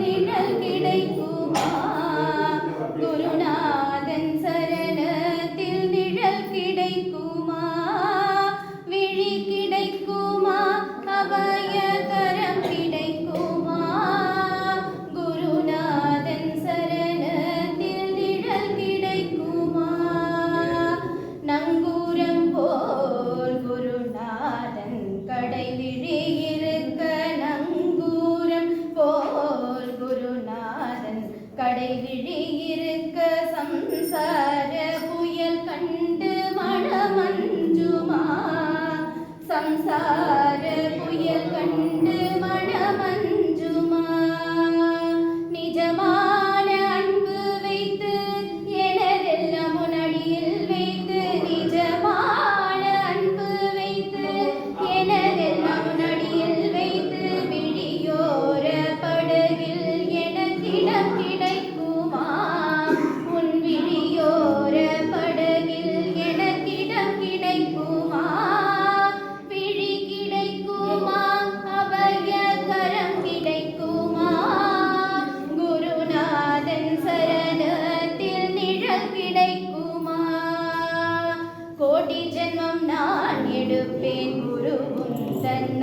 நிழல் கிடைக்குமா? குருநா கடைவிழியிருக்க சம்சார புயல் கண்டு மனமஞ்சுமா? சம்சார சரணத்தில் நிழல் கிடைக்குமா? கோடி ஜென்மம் நான் எடுப்பேன் குருவும் தன்